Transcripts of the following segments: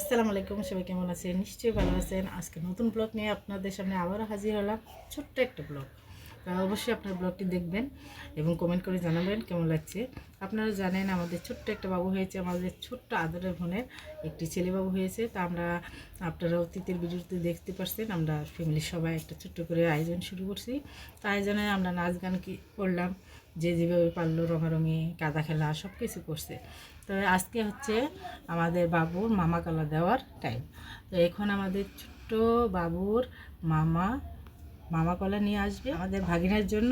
আসসালামু আলাইকুম, সবাই কেমন আছেন? নিশ্চয়ই ভালো আছেন। আজকে নতুন ব্লগ নিয়ে আপনাদের সামনে আবারও হাজির হলাম। ছোট্ট একটা ব্লগ অবশ্যই আপনার ব্লগটি দেখবেন এবং কমেন্ট করে জানাবেন কেমন লাগছে। আপনারা জানেন, আমাদের ছোট্ট একটা বাবু হয়েছে, আমাদের ছোট্ট আদরের বোনের একটি ছেলে বাবু হয়েছে। তা আমরা, আপনারা অতীতের ভিডিওতে দেখতে পারছেন, আমরা ফ্যামিলির সবাই একটা ছোট্ট করে আয়োজন শুরু করছি। তা আয়োজনে আমরা নাচ গান কি করলাম, যে যেভাবে পারল, রঙারঙি কাদা খেলা সব কিছু করছে। তো আজকে হচ্ছে আমাদের বাবুর মামা কালা দেওয়ার টাইম তো এখন আমাদের ছোট্ট বাবুর মামা মামা কলা নিয়ে আসবে আমাদের ভাগিনার জন্য।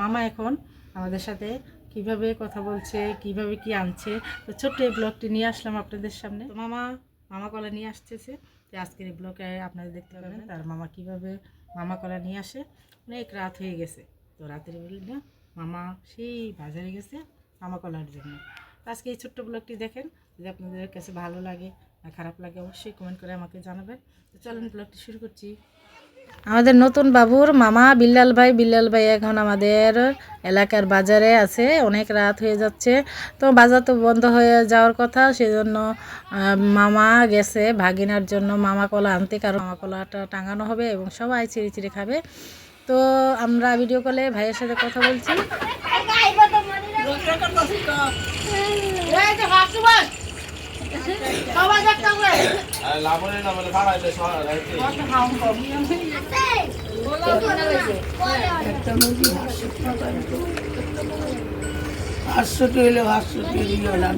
মামা এখন আমাদের সাথে কীভাবে কথা বলছে, কীভাবে কি আনছে, তো ছোট্ট এই ব্লগটি নিয়ে আসলাম আপনাদের সামনে। তো মামা মামা কলা নিয়ে আসতেছে। তো আজকের এই ব্লগে আপনারা দেখতে পাবেন, তার মামা কীভাবে মামা কলা নিয়ে আসে। অনেক রাত হয়ে গেছে। তো রাতের বেলা মামা সেই বাজারে গেছে মামা কলার জন্য। আজকে এই ছোট্ট ব্লগটি দেখেন, যদি আপনাদের কাছে ভালো লাগে আর খারাপ লাগে, অবশ্যই কমেন্ট করে আমাকে জানাবেন। তো চলুন ব্লগটি শুরু করছি। আমাদের নতুন বাবুর মামা বিল্লাল ভাই বিল্লাল ভাই এখন আমাদের এলাকার বাজারে আছে, অনেক রাত হয়ে যাচ্ছে। তো বাজার তো বন্ধ হয়ে যাওয়ার কথা, সেজন্য মামা গেছে ভাগিনার জন্য মামা কলা আনতে, কারণ মামা কলাটা টাঙানো হবে এবং সবাই চিড়ে চিড়ে খাবে। তো আমরা ভিডিও কলে ভাইয়ের সাথে কথা বলছি। আর লাবণের না মানে ভাড়াইলে সহায় রাখতে হাস্যটি হইলে হাস্যটি দিল না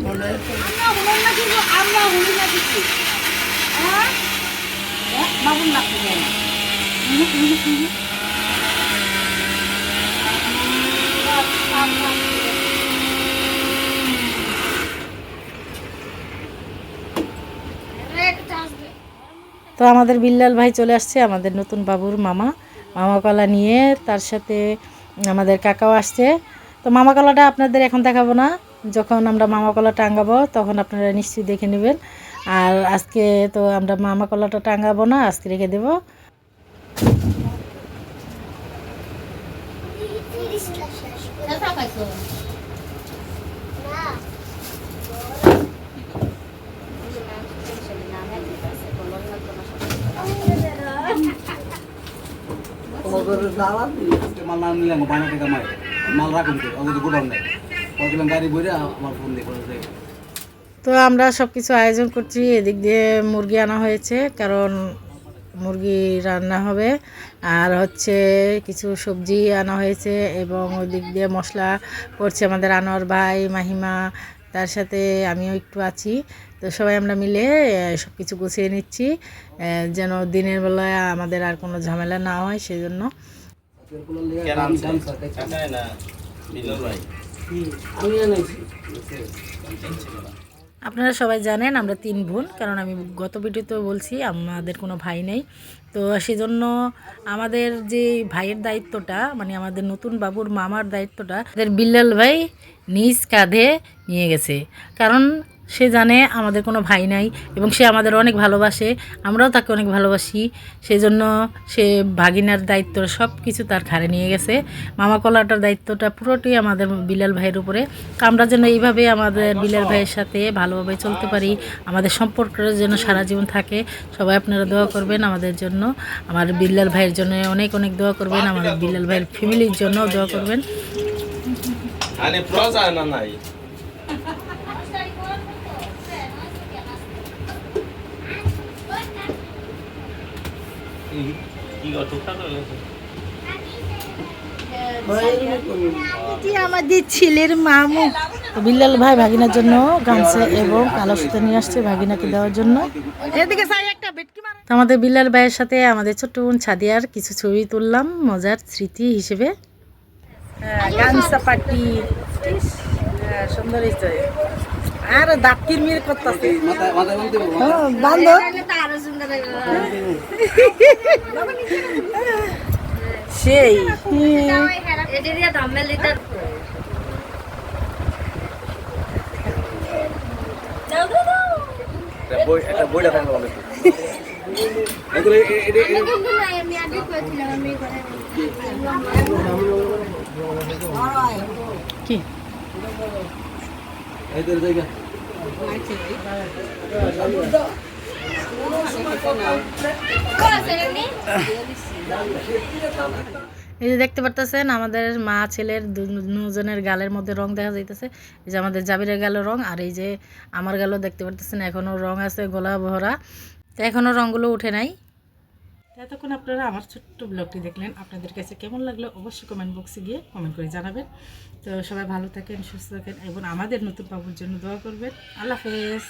তো আমাদের বিল্লাল ভাই চলে আসছে, আমাদের নতুন বাবুর মামা। মামা কলা নিয়ে তার সাথে আমাদের কাকাও আসছে। তো মামা কলাটা আপনাদের এখন দেখাবো না। যখন আমরা মামা কলা টাঙ্গাবো তখন আপনারা নিশ্চয়ই দেখে নেবেন। আর আজকে তো আমরা মামা কলাটা টাঙ্গাবো না, আজকে রেখে দেবো। তোমাদের দাওয়াত তো আমরা সব কিছু আয়োজন করছি, এদিক দিয়ে মুরগি আনা হয়েছে, কারণ মুরগি রান্না হবে। আর হচ্ছে কিছু সবজি আনা হয়েছে, এবং ওই দিক দিয়ে মশলা করছে আমাদের আনোয়ার ভাই, মাহিমা তার সাথে আমিও একটু আছি। তো সবাই আমরা মিলে সব কিছু গুছিয়ে নিচ্ছি। যেন দিনের বেলায় আমাদের আর কোনো ঝামেলা না হয় বিল্লাল ভাই। আমি আপনারা সবাই জানেন, আমরা তিন বোন, কারণ আমি গত ভিডিওতেও বলছি, আমাদের কোনো ভাই নেই। তো সেজন্য আমাদের যে ভাইয়ের দায়িত্বটা মানে আমাদের নতুন বাবুর মামার দায়িত্বটা তাদের বিল্লাল ভাই নিজ কাঁধে নিয়ে গেছে। কারণ সে জানে আমাদের কোনো ভাই নাই এবং সে আমাদের অনেক ভালোবাসে, আমরাও তাকে অনেক ভালোবাসি। সেজন্য সে ভাগিনার দায়িত্ব, সব কিছু তার ঘাড়ে নিয়ে গেছে। মামা কলাটার দায়িত্বটা পুরোটাই আমাদের বিলাল ভাইয়ের উপরে। আমরা যেন এইভাবে আমাদের বিলাল ভাইয়ের সাথে ভালোভাবে চলতে পারি, আমাদের সম্পর্কটা যেন সারা জীবন থাকে। সবাই আপনারা দোয়া করবেন আমাদের জন্য। আমার বিল্লাল ভাইয়ের জন্য অনেক অনেক দোয়া করবেন, আমাদের বিল্লাল ভাইয়ের ফ্যামিলির জন্য দোয়া করবেন আনে প্রজা না নাই কি গো টুকটাক হয়ে গেছে এটি আমাদের ছেলের মামু। বিল্লাল ভাই ভাগিনার জন্য গামছা এবং কালো সুতো নিয়ে আসছে ভাগিনাকে দেওয়ার জন্য। এদিকে আমাদের বিল্লাল ভাইয়ের সাথে আমাদের ছোট্ট বোন ছাদিয়ার কিছু ছবি তুললাম মজার স্মৃতি হিসেবে। গামছা পাটি। সুন্দর হয়েছে আর দাঁত কিরমির করতেছে। বলতে বান্ধব। সেই। কি? এই যে দেখতে পারতেছেন, আমাদের মা ছেলের দুজনের গালের মধ্যে রং দেখা যাইতেছে। এই যে আমাদের জাবিরের গালের রং, আর এই যে আমার গালও দেখতে পারতেছেন এখনও রং আছে গোলা ভরা। তো এখনও রঙগুলো উঠে নাই। এতক্ষণ আপনারা আমার ছোট্ট ব্লগটি দেখলেন, আপনাদের কাছে কেমন লাগল অবশ্যই কমেন্ট বক্সে গিয়ে কমেন্ট করে জানাবেন। তো সবাই ভালো থাকেন, সুস্থ থাকেন এবং আমাদের নতুন বাবুর জন্য দোয়া করবেন। আল্লাহ হাফেজ।